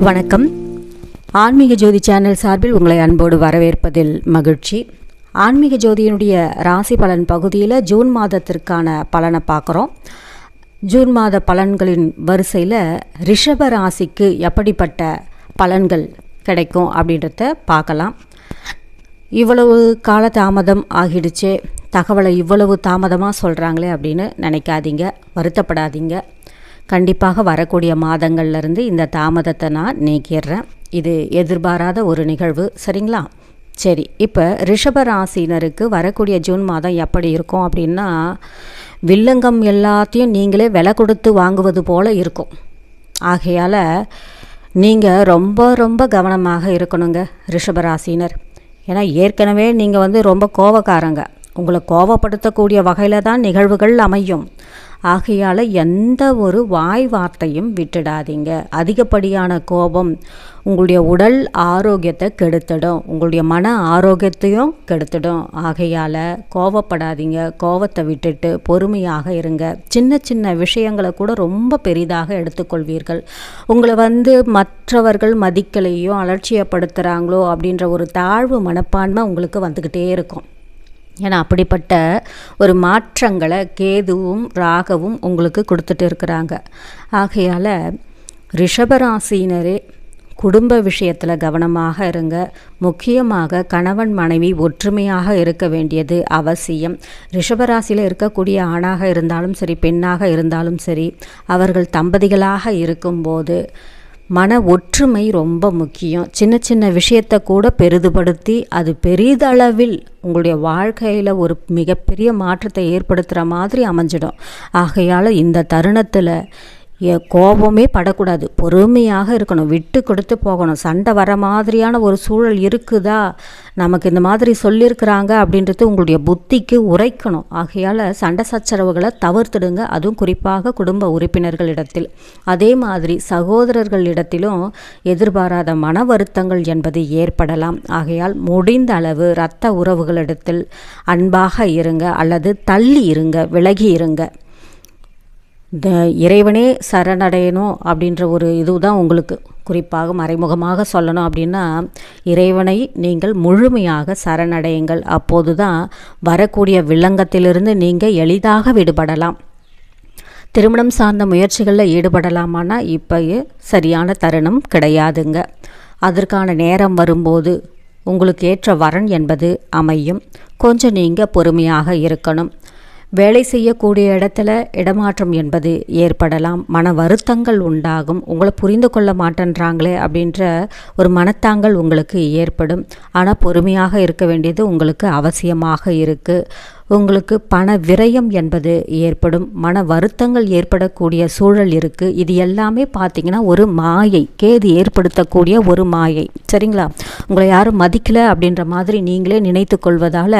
வணக்கம். ஆன்மீக ஜோதி சேனல் சார்பில் உங்களை அன்போடு வரவேற்பதில் மகிழ்ச்சி. ஆன்மீக ஜோதியினுடைய ராசி பலன் பகுதியில் ஜூன் மாதத்திற்கான பலனை பார்க்குறோம். ஜூன் மாத பலன்களின் வரிசையில் ரிஷப ராசிக்கு எப்படிப்பட்ட பலன்கள் கிடைக்கும் அப்படின்றத பார்க்கலாம். இவ்வளவு கால தாமதம் ஆகிடுச்சே. தகவலை இவ்வளவு தாமதமாக சொல்கிறாங்களே அப்படின்னு நினைக்காதீங்க. வருத்தப்படாதீங்க. கண்டிப்பாக வரக்கூடிய மாதங்கள்லேருந்து இந்த தாமதத்தை நான் நீக்கிடுறேன். இது எதிர்பாராத ஒரு நிகழ்வு சரிங்களா? சரி இப்போ ரிஷப ராசினருக்கு வரக்கூடிய ஜூன் மாதம் எப்படி இருக்கும் அப்படின்னா வில்லங்கம் எல்லாத்தையும் நீங்களே விலை கொடுத்து வாங்குவது போல் இருக்கும். ஆகையால் நீங்கள் ரொம்ப ரொம்ப கவனமாக இருக்கணுங்க ரிஷபராசினர் ஏன்னா ஏற்கனவே நீங்கள் வந்து ரொம்ப கோவக்காரங்க. உங்களை கோவப்படுத்தக்கூடிய வகையில் தான் நிகழ்வுகள் அமையும். ஆகையால் எந்த ஒரு வாய் வார்த்தையும் விட்டுடாதீங்க. அதிகப்படியான கோபம் உங்களுடைய உடல் ஆரோக்கியத்தை கெடுத்துடும். உங்களுடைய மன ஆரோக்கியத்தையும் கெடுத்துடும். ஆகையால் கோவப்படாதீங்க. கோவத்தை விட்டுட்டு பொறுமையாக இருங்க. சின்ன சின்ன விஷயங்களை கூட ரொம்ப பெரிதாக எடுத்துக்கொள்வீர்கள். உங்களை வந்து மற்றவர்கள் மதிக்கலையோ அலட்சியப்படுத்துகிறாங்களோ அப்படின்ற ஒரு தாழ்வு மனப்பான்மை உங்களுக்கு வந்துக்கிட்டே இருக்கும். ஏன்னா அப்படிப்பட்ட ஒரு மாற்றங்களை கேதுவும் ராகவும் உங்களுக்கு கொடுத்துட்டு இருக்கிறாங்க. ஆகையால் ரிஷபராசினரே குடும்ப விஷயத்தில் கவனமாக இருங்க. முக்கியமாக கணவன் மனைவி ஒற்றுமையாக இருக்க வேண்டியது அவசியம். ரிஷபராசியில் இருக்கக்கூடிய ஆணாக இருந்தாலும் சரி பெண்ணாக இருந்தாலும் சரி அவர்கள் தம்பதிகளாக இருக்கும்போது மன ஒற்றுமை ரொம்ப முக்கியம். சின்ன சின்ன விஷயத்தை கூட பெரிதுபடுத்தி அது பெரிதளவில் உங்களுடைய வாழ்க்கையில் ஒரு மிகப்பெரிய மாற்றத்தை ஏற்படுத்துகிற மாதிரி அமைஞ்சிடும். ஆகையால் இந்த தருணத்தில் கோபமே படக்கூடாது. பொறுமையாக இருக்கணும். விட்டு கொடுத்து போகணும். சண்டை வர மாதிரியான ஒரு சூழல் இருக்குதா? நமக்கு இந்த மாதிரி சொல்லியிருக்கிறாங்க அப்படின்றது உங்களுடைய புத்திக்கு உரைக்கணும். ஆகையால் சண்டை சச்சரவுகளை தவிர்த்துடுங்க. அதுவும் குறிப்பாக குடும்ப உறுப்பினர்களிடத்தில். அதே மாதிரி சகோதரர்களிடத்திலும் எதிர்பாராத மன வருத்தங்கள் என்பது ஏற்படலாம். ஆகையால் முடிந்த அளவு இரத்த உறவுகளிடத்தில் அன்பாக இருங்க. அல்லது தள்ளி இருங்க. விலகி இருங்க. இந்த இறைவனே சரணடையணும் அப்படின்ற ஒரு இதுதான் உங்களுக்கு. குறிப்பாக மறைமுகமாக சொல்லணும் அப்படின்னா இறைவனை நீங்கள் முழுமையாக சரணடையுங்கள். அப்போது தான் வரக்கூடிய வில்லங்கத்திலிருந்து நீங்கள் எளிதாக விடுபடலாம். திருமணம் சார்ந்த முயற்சிகளில் ஈடுபடலாமான்னா இப்போ சரியான தருணம் கிடையாதுங்க. அதற்கான நேரம் வரும்போது உங்களுக்கு ஏற்ற வரன் என்பது அமையும். கொஞ்சம் நீங்கள் பொறுமையாக இருக்கணும். வேலை செய்யக்கூடிய இடத்துல இடமாற்றம் என்பது ஏற்படலாம். மன வருத்தங்கள் உண்டாகும். உங்களை புரிந்து கொள்ள மாட்டேன்றாங்களே அப்படின்ற ஒரு மனத்தாங்கள் உங்களுக்கு ஏற்படும். ஆனால் பொறுமையாக இருக்க வேண்டியது உங்களுக்கு அவசியமாக இருக்குது உங்களுக்கு பண விரயம் என்பது ஏற்படும் மன வருத்தங்கள் ஏற்படக்கூடிய சூழல் இருக்குது இது எல்லாமே பார்த்தீங்கன்னா ஒரு மாயை கேது ஏற்படுத்தக்கூடிய ஒரு மாயை. சரிங்களா? உங்களை யாரும் மதிக்கலை அப்படின்ற மாதிரி நீங்களே நினைத்து கொள்வதால்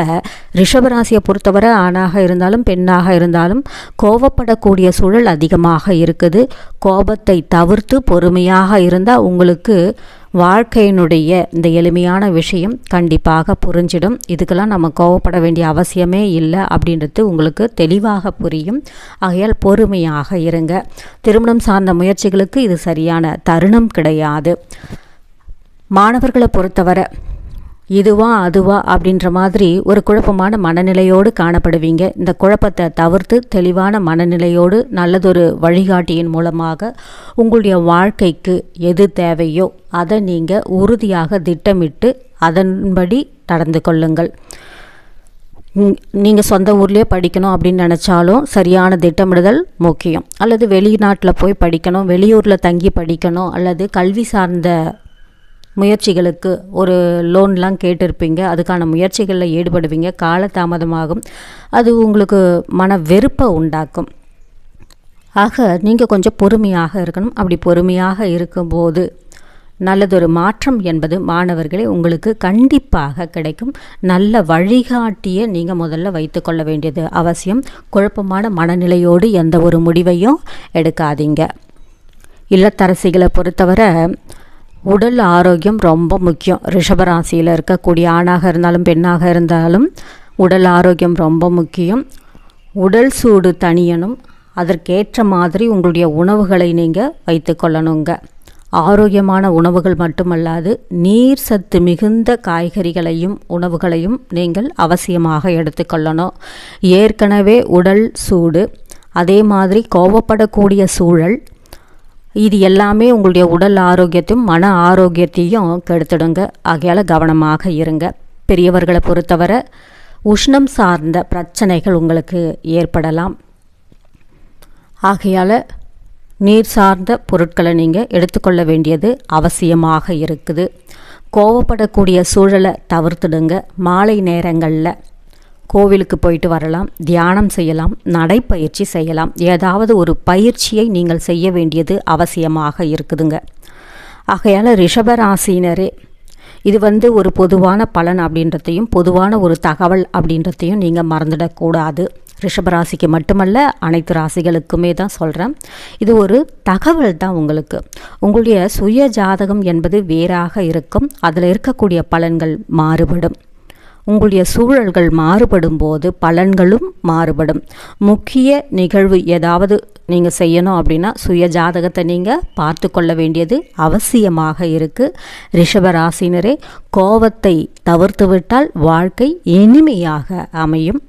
ரிஷபராசியை பொறுத்தவரை ஆணாக இருந்தாலும் பெண்ணாக இருந்தாலும் கோபப்படக்கூடிய சூழல் அதிகமாக இருக்குது. கோபத்தை தவிர்த்து பொறுமையாக இருந்தால் உங்களுக்கு வாழ்க்கையினுடைய இந்த எளிமையான விஷயம் கண்டிப்பாக புரிஞ்சிடும். இதுக்கெல்லாம் நம்ம கோவப்பட வேண்டிய அவசியமே இல்லை அப்படின்றது உங்களுக்கு தெளிவாக புரியும். ஆகையால் பொறுமையாக இருங்க. திருமணம் சார்ந்த முயற்சிகளுக்கு இது சரியான தருணம் கிடையாது. மாணவர்களை பொறுத்தவரை இதுவா அதுவா அப்படின்ற மாதிரி ஒரு குழப்பமான மனநிலையோடு காணப்படுவீங்க. இந்த குழப்பத்தை தவிர்த்து தெளிவான மனநிலையோடு நல்லதொரு வழிகாட்டியின் மூலமாக உங்களுடைய வாழ்க்கைக்கு எது தேவையோ அதை நீங்கள் உறுதியாக திட்டமிட்டு அதன்படி நடந்து கொள்ளுங்கள். நீங்கள் சொந்த ஊர்லேயே படிக்கணும் அப்படின்னு நினச்சாலும் சரியான திட்டமிடுதல் முக்கியம். அல்லது வெளிநாட்டில் போய் படிக்கணும் வெளியூரில் தங்கி படிக்கணும் அல்லது கல்வி சார்ந்த முயற்சிகளுக்கு ஒரு லோன்லாம் கேட்டிருப்பீங்க. அதுக்கான முயற்சிகளில் ஈடுபடுவீங்க. காலதாமதமாகும். அது உங்களுக்கு மன வெறுப்பை உண்டாக்கும். ஆக நீங்கள் கொஞ்சம் பொறுமையாக இருக்கணும். அப்படி பொறுமையாக இருக்கும்போது நல்லதொரு மாற்றம் என்பது மாணவர்களே உங்களுக்கு கண்டிப்பாக கிடைக்கும். நல்ல வழிகாட்டியை நீங்கள் முதல்ல வைத்துக்கொள்ள வேண்டியது அவசியம். குழப்பமான மனநிலையோடு எந்த ஒரு முடிவையும் எடுக்காதீங்க. இல்லத்தரசிகளை பொறுத்தவரை உடல் ஆரோக்கியம் ரொம்ப முக்கியம். ரிஷபராசியில் இருக்கக்கூடிய ஆணாக இருந்தாலும் பெண்ணாக இருந்தாலும் உடல் ஆரோக்கியம் ரொம்ப முக்கியம். உடல் சூடு தனியணும் அதற்கேற்ற மாதிரி உங்களுடைய உணவுகளை நீங்கள் வைத்துக்கொள்ளணுங்க ஆரோக்கியமான உணவுகள் மட்டுமல்லாது நீர் சத்து மிகுந்த காய்கறிகளையும் உணவுகளையும் நீங்கள் அவசியமாக எடுத்துக்கொள்ளணும் ஏற்கனவே உடல் சூடு அதே மாதிரி கோவப்படக்கூடிய சூழல் இது எல்லாமே உங்களுடைய உடல் ஆரோக்கியத்தையும் மன ஆரோக்கியத்தையும் கெடுத்துடுங்க. ஆகையால் கவனமாக இருங்க. பெரியவர்களை பொறுத்தவரை உஷ்ணம் சார்ந்த பிரச்சனைகள் உங்களுக்கு ஏற்படலாம். ஆகையால் நீர் சார்ந்த பொருட்களை நீங்கள் எடுத்துக்கொள்ள வேண்டியது அவசியமாக இருக்குது. கோவப்படக்கூடிய சூழலை தவிர்த்துடுங்க. மாலை நேரங்களில் கோவிலுக்கு போயிட்டு வரலாம் தியானம் செய்யலாம் நடைப்பயிற்சி செய்யலாம். ஏதாவது ஒரு பயிற்சியை நீங்கள் செய்ய வேண்டியது அவசியமாக இருக்குதுங்க. ஆகையால் ரிஷபராசினரே இது வந்து ஒரு பொதுவான பலன் அப்படின்றதையும் பொதுவான ஒரு தகவல் அப்படின்றதையும் நீங்கள் மறந்துடக்கூடாது. ரிஷபராசிக்கு மட்டுமல்ல அனைத்து ராசிகளுக்குமே தான் சொல்கிறேன் இது ஒரு தகவல் தான் உங்களுக்கு. உங்களுடைய சுய ஜாதகம் என்பது வேறாக இருக்கும். அதில் இருக்கக்கூடிய பலன்கள் மாறுபடும். உங்களுடைய சூழல்கள் மாறுபடும் போது பலன்களும் மாறுபடும். முக்கிய நிகழ்வு ஏதாவது நீங்கள் செய்யணும் அப்படின்னா சுய ஜாதகத்தை நீங்கள் பார்த்து கொள்ள வேண்டியது அவசியமாக இருக்குது ரிஷபராசினரே கோபத்தை தவிர்த்து விட்டால் வாழ்க்கை இனிமையாக அமையும்.